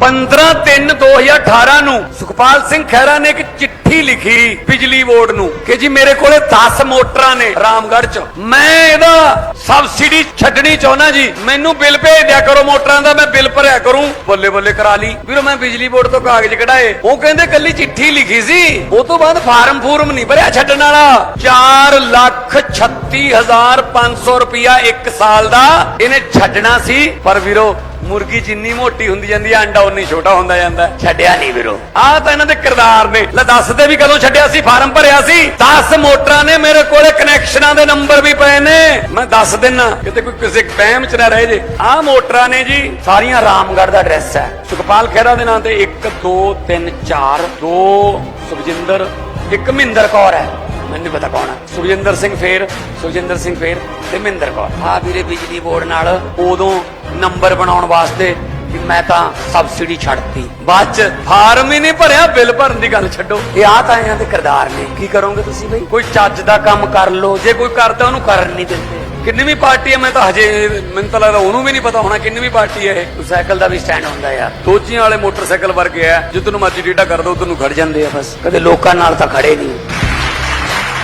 15/3/2018 ਨੂੰ ਸੁਖਪਾਲ ਸਿੰਘ ਖਹਿਰਾ ਨੇ ਇੱਕ ਚਿੱਠੀ ਲਿਖੀ ਬਿਜਲੀ ਬੋਰਡ ਨੂੰ ਕਿ ਜੀ ਮੇਰੇ ਕੋਲੇ 10 ਮੋਟਰਾਂ ਨੇ ਰਾਮਗੜ੍ਹ ਚ। ਮੈਂ ਇਹਦਾ ਸਬਸਿਡੀ ਛੱਡਣੀ ਚਾਹੁੰਦਾ ਜੀ। ਮੈਨੂੰ ਬਿੱਲ ਭੇਜ ਦਿਆ ਕਰੋ ਮੋਟਰਾਂ ਦਾ, ਮੈਂ ਬਿੱਲ ਭਰਿਆ ਕਰੂੰ। ਬੱਲੇ ਬੱਲੇ ਕਰਾ ਲਈ। ਵੀਰੋ, ਮੈਂ ਬਿਜਲੀ ਬੋਰਡ ਤੋਂ ਕਾਗਜ਼ ਕਢਾਏ। ਉਹ ਕਹਿੰਦੇ ਕੱਲੀ ਚਿੱਠੀ ਲਿਖੀ ਸੀ। ਉਹ ਤੋਂ ਬਾਅਦ ਫਾਰਮ ਫੂਰਮ ਨਹੀਂ ਭਰਿਆ ਛੱਡਣ ਵਾਲਾ। 4 ਲੱਖ 36500 ਰੁਪਇਆ ਇੱਕ ਸਾਲ ਦਾ ਇਹਨੇ ਛੱਡਣਾ ਸੀ। ਪਰ ਵੀਰੋ ਮੁਰਗੀ ਜਿੰਨੀ ਮੋਟੀ ਹੁੰਦੀ ਜਾਂਦੀ ਆ ਅੰਡਾ ਉਨੀ ਛੋਟਾ ਹੁੰਦਾ ਜਾਂਦਾ। ਹੈ। ਛੱਡਿਆ ਨਹੀਂ ਵੀਰੋ। ਆਹ ਤਾਂ ਇਹਨਾਂ ਦੇ ਕਿਰਦਾਰ ਨੇ। ਲੈ ਦੱਸਦੇ ਵੀ ਕਦੋਂ ਛੱਡਿਆ ਸੀ ਫਾਰਮ ਭਰਿਆ ਸੀ? 10 ਮੋਟਰਾਂ ਨੇ ਮੇਰੇ ਕੋਲੇ ਕਨੈਕਸ਼ਨਾਂ ਦੇ ਨੰਬਰ ਵੀ ਪਏ ਨੇ। ਮੈਂ ਦੱਸ ਦਿੰਨਾ ਕਿਤੇ ਕੋਈ ਕਿਸੇ ਵਹਿਮ ਚ ਨਾ ਰਹਿ ਜੇ। ਆਹ ਮੋਟਰਾਂ ਨੇ ਜੀ ਸਾਰੀਆਂ ਰਾਮਗੜ੍ਹ ਦਾ ਐਡਰੈਸ ਹੈ। ਸੁਖਪਾਲ ਖਹਿਰਾ ਦੇ ਨਾਂ ਤੇ 1 2 3 4 2 ਸੁਖਜਿੰਦਰ ਇੱਕ ਮਹਿੰਦਰ ਕੌਰ ਹੈ। ਮੈਨੂੰ ਨਹੀਂ ਪਤਾ ਕੌਣ ਹੈ ਸੁਖਜਿੰਦਰ ਸਿੰਘ ਫੇਰ, ਸੁਖਜਿੰਦਰ ਸਿੰਘ ਫੇਰ ਤੇ ਮਹਿੰਦਰ ਕੌਰ। ਆ ਵੀਰੇ ਬਿਜਲੀ ਬੋਰਡ ਨਾਲ ਉਦੋਂ ਨੰਬਰ ਬਣਾਉਣ ਵਾਸਤੇ ਕਿ ਮੈਂ ਤਾਂ ਸਬਸਿਡੀ ਛੱਡਤੀ। ਬਾਅਦ ਚ ਫਾਰਮ ਹੀ ਨਹੀਂ ਭਰਿਆ, ਬਿੱਲ ਭਰਨ ਦੀ ਗੱਲ ਛੱਡੋ। ਇਹ ਆ ਤਾਂ ਇਹਨਾਂ ਦੇ ਕਿਰਦਾਰ ਨੇ। ਕੀ ਕਰੋਗੇ ਤੁਸੀਂ ਬਈ? ਕੋਈ ਚੱਜ ਦਾ ਕੰਮ ਕਰ ਲਓ। ਜੇ ਕੋਈ ਕਰਦਾ, ਉਹਨੂੰ ਕਰਨ ਨਹੀਂ ਦਿੰਦੇ। ਕਿੰਨੀ ਵੀ ਪਾਰਟੀ ਹੈ, ਮੈਂ ਤਾਂ ਹਜੇ ਮੈਨੂੰ ਤਾਂ ਲੱਗਦਾ ਉਹਨੂੰ ਵੀ ਨਹੀਂ ਪਤਾ ਹੋਣਾ ਕਿੰਨੀ ਵੀ ਪਾਰਟੀ ਹੈ ਇਹ। ਸਾਈਕਲ ਦਾ ਵੀ ਸਟੈਂਡ ਹੁੰਦਾ ਯਾਰ। ਦੋਚੀਆਂ ਵਾਲੇ ਮੋਟਰਸਾਈਕਲ ਵਰਗੇ ਆ। ਜਿੱਦ ਨੂੰ ਮਰਜ਼ੀ ਡੇਟਾ ਕਰ ਦੋ ਉਧਰ ਨੂੰ ਖੜ ਜਾਂਦੇ ਆ ਬਸ। ਕਦੇ ਲੋਕਾਂ ਨਾਲ ਤਾਂ ਖੜੇ ਨਹੀਂ